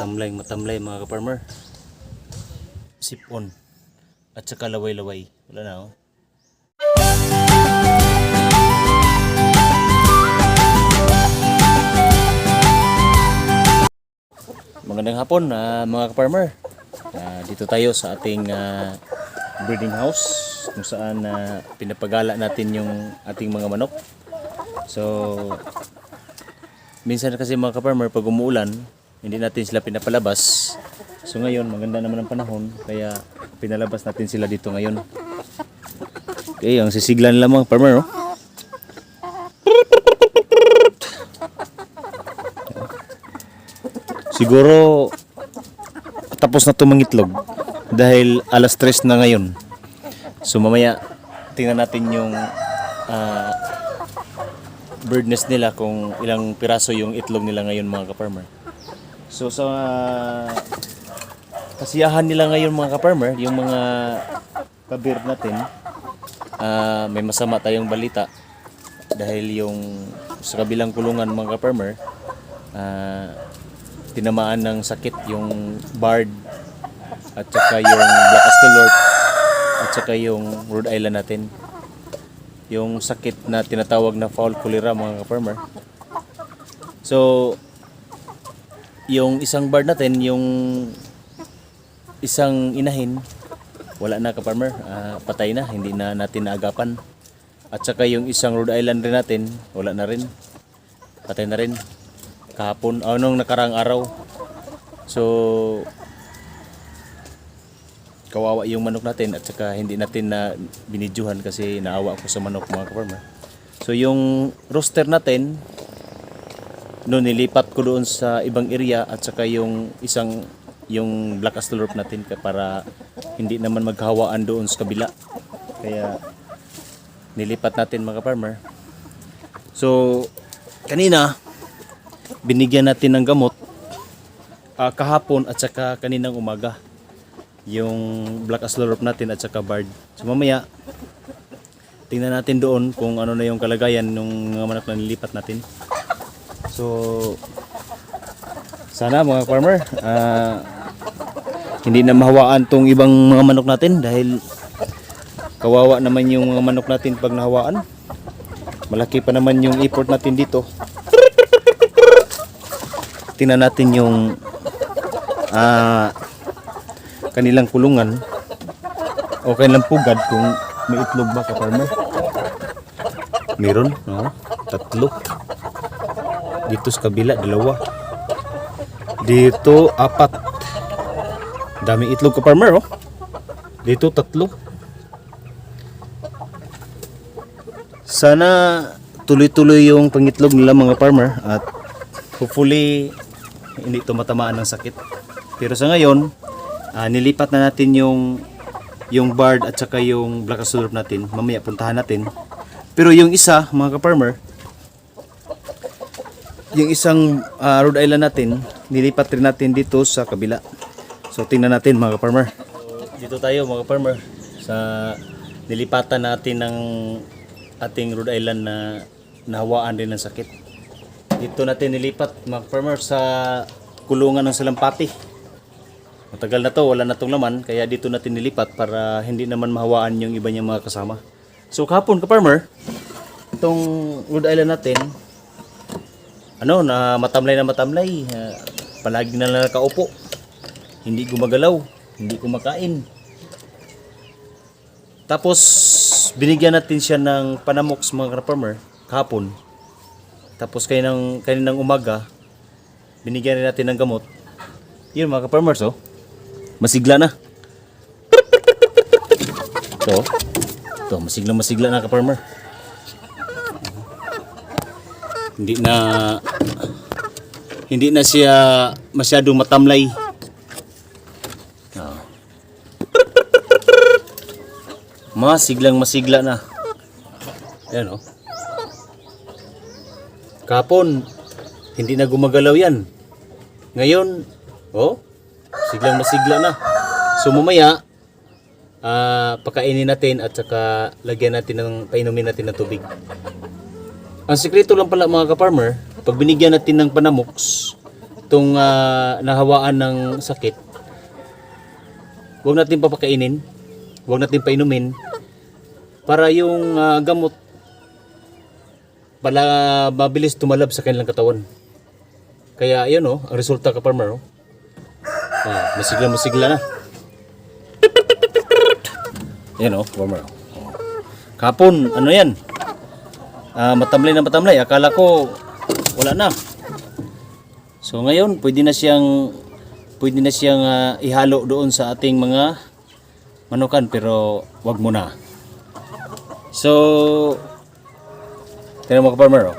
Matamlay, matamlay mga ka-farmer. Sipon. At saka laway-laway. Wala na oh. Magandang hapon ah, mga ka-farmer. Ah, dito tayo sa ating ah, breeding house kung saan ah, pinapagala natin yung ating mga manok. So, minsan kasi mga ka-farmer pag umuulan, hindi natin sila pinapalabas. So ngayon, maganda naman ang panahon, kaya pinalabas natin sila dito ngayon. Okay, ang sisiglan lang mga farmer, oh. Siguro tapos na tumangitlog dahil alas 3 na ngayon. So mamaya tingnan natin yung ah, bird nest nila kung ilang piraso yung itlog nila ngayon mga ka-farmer. So sa kasiyahan nila ngayon mga ka-farmer, yung mga kabird natin, ah, may masama tayong balita. Dahil yung sa kabilang kulungan mga ka-farmer, ah, tinamaan ng sakit yung bard at saka yung black astolort at saka yung Rhode Island natin. Yung sakit na tinatawag na foul cholera mga ka-farmer. So yung isang bird natin yung isang inahin wala na ka-farmer. Ah, patay na hindi na natin naagapan. At saka yung isang Rhode Island rin natin wala na rin. Patay na rin. Kahapon o nung nakarang araw. So kawawa yung manok natin at saka hindi natin na binidyohan kasi naawa ko sa manok mga ka-farmer. So yung roster natin no nilipat ko doon sa ibang area at saka yung isang yung black astolorp natin para hindi naman maghawaan doon sa kabila. Kaya nilipat natin mga farmer. So kanina binigyan natin ng gamot ah, kahapon at saka kaninang umaga yung black astolorp natin at saka bard. So mamaya tingnan natin doon kung ano na yung kalagayan ng mga manok na nilipat natin So sana mga farmer ah, hindi na mahawaan tong ibang mga manok natin dahil kawawa naman yung mga manok natin pag nahawaan. Malaki pa naman yung effort natin dito. Tingnan natin yung ah, kanilang kulungan o kanilang pugad kung may itlog ba ka farmer. Meron, no? Tatlo. Dito sa kabila, dalawa. Dito, apat. Dami itlog ka farmer, oh. Dito, tatlo. Sana tuloy-tuloy yung pangitlog nila mga farmer at hopefully hindi ito matamaan ng sakit. Pero sa ngayon, ah, nilipat na natin yung yung bard at saka yung black astolorp natin. Mamaya puntahan natin. Pero yung isa, mga ka-farmer, yung isang ah, Rhode Island natin, nilipat rin natin dito sa kabila. So tingnan natin mga farmer. dito tayo mga farmer sa nilipatan natin ng ating Rhode Island na nahawaan din ng sakit. Dito natin nilipat mga farmer sa kulungan ng salampati. Matagal na to, wala na tong laman, kaya dito natin nilipat para hindi naman mahawaan yung iba niyang mga kasama. So kahapon ka farmer, itong Rhode Island natin, ano na matamlay na matamlay. Ah, palagi na lang nakaupo. Hindi gumagalaw hindi kumakain. Tapos binigyan natin siya ng panamox mga farmer kahapon. Tapos kaninang, kaninang umaga binigyan rin natin ng gamot. Yun mga farmers oh. Masigla na. Ito ito masigla masigla na ka hindi na hindi na siya masyadong matamlay. Oh. Masiglang masigla na. Yan oh. Kapon, hindi na gumagalaw yan. Ngayon, oh, siglang masigla na. So mamaya, ah, pakainin natin at saka lagyan natin ng, painumin natin ng tubig. Ang sikreto lang pala mga ka-farmer, pag binigyan natin ng panamox, itong ah, nahawaan ng sakit, huwag natin papakainin, huwag natin painumin para yung ah, gamot pala mabilis tumalab sa kanilang katawan. Kaya yun oh, ang resulta ka farmer oh. Ah, masigla masigla na. Yan oh, farmer. Oh. Kapon, ano yan? Ah, matamlay na matamlay. Akala ko wala na. So ngayon, pwede na siyang pwede na siyang ah, ihalo doon sa ating mga manukan pero wag muna. So Tingnan mo ka farmer oh.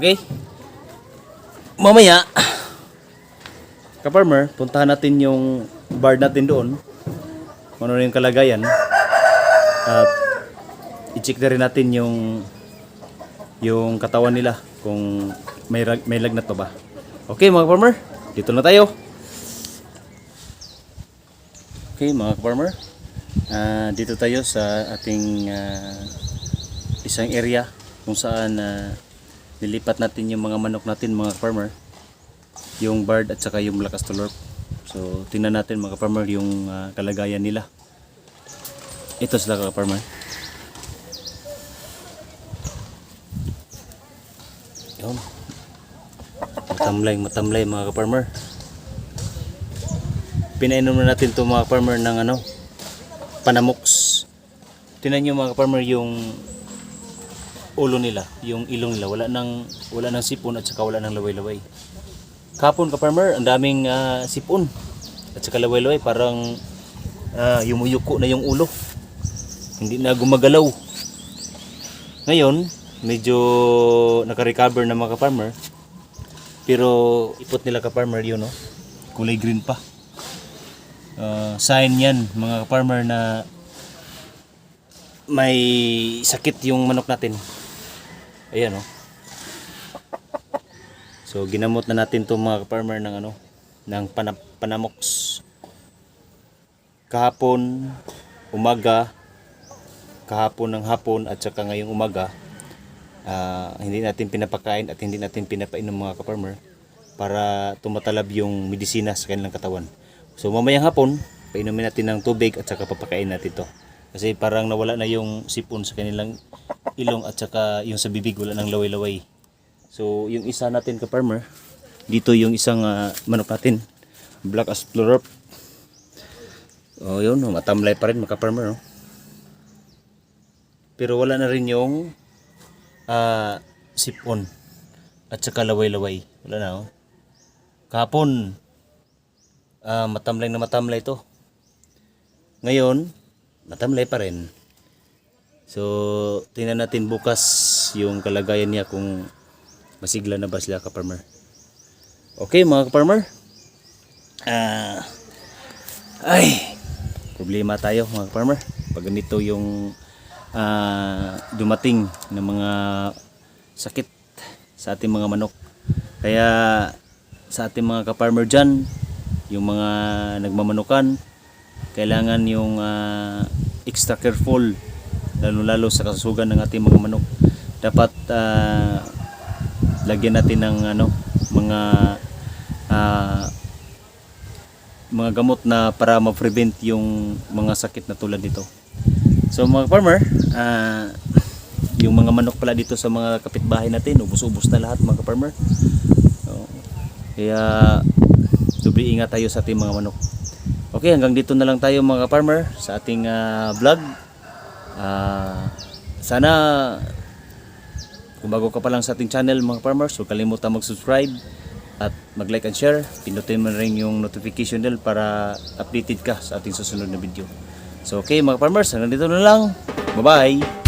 Okay? Mamaya ka farmer, puntahan natin yung bar natin doon. Ano yung kalagayan. At i-check na rin natin yung yung katawan nila kung may may lagnat pa ba. Okay mga farmer, dito na tayo. Okay mga farmer, ah, dito tayo sa ating ah, isang area kung saan ah, nilipat natin yung mga manok natin mga farmer yung bird at saka yung black astolorp so tingnan natin mga farmer yung ah, kalagayan nila ito sila ka farmer yun matamlay matamlay mga farmer pinainom na natin to mga farmer ng ano panamox tinan nyo mga farmer yung ulo nila, yung ilong nila, wala nang wala nang sipon at saka wala nang laway-laway. Kapon ka farmer, ang daming ah, sipon at saka laway-laway, parang ah, yumuyuko na yung ulo. Hindi na gumagalaw. Ngayon, medyo naka-recover na mga farmer. Pero ipot nila ka farmer yun, no? Kulay green pa. Ah, sign yan mga farmer na may sakit yung manok natin. Ayan oh. So ginamot na natin 'tong mga farmer ng ano ng panap panamox. Kahapon, umaga, kahapon ng hapon at saka ngayong umaga ah, hindi natin pinapakain at hindi natin pinapainom mga ka-farmer para tumatalab yung medisina sa kanilang katawan. So mamayang hapon, painumin natin ng tubig at saka papakain natin to. Kasi parang nawala na yung sipon sa kanilang ilong at saka yung sa bibig wala nang laway-laway. So yung isa natin ka farmer, dito yung isang ah, manok natin, black asplorop. Oh, yun, oh, matamlay pa rin mga farmer, no? Pero wala na rin yung ah, sipon at saka laway-laway. Wala na, oh. Kahapon, ah, matamlay na matamlay to. Ngayon, matamlay pa rin. So, tingnan natin bukas yung kalagayan niya kung masigla na ba sila ka-farmer. Okay, mga ka-farmer. Ah, ay, problema tayo mga ka-farmer. Pag ganito yung ah, dumating ng mga sakit sa ating mga manok. Kaya sa ating mga ka-farmer dyan, yung mga nagmamanukan, kailangan yung ah, extra careful lalo-lalo sa kasusugan ng ating mga manok. Dapat ah, lagyan natin ng ano, mga ah, mga gamot na para ma-prevent yung mga sakit na tulad nito. So mga farmer, ah, yung mga manok pala dito sa mga kapitbahay natin, ubos-ubos na lahat mga farmer. So, kaya doble ingat tayo sa ating mga manok. Okay, hanggang dito na lang tayo mga farmer sa ating ah, vlog. Ah, sana kung bago ka pa lang sa ating channel mga farmers, huwag kalimutan mag-subscribe at mag-like and share. Pindutin mo rin yung notification bell para updated ka sa ating susunod na video. So okay mga farmers, hanggang dito na lang. Bye-bye!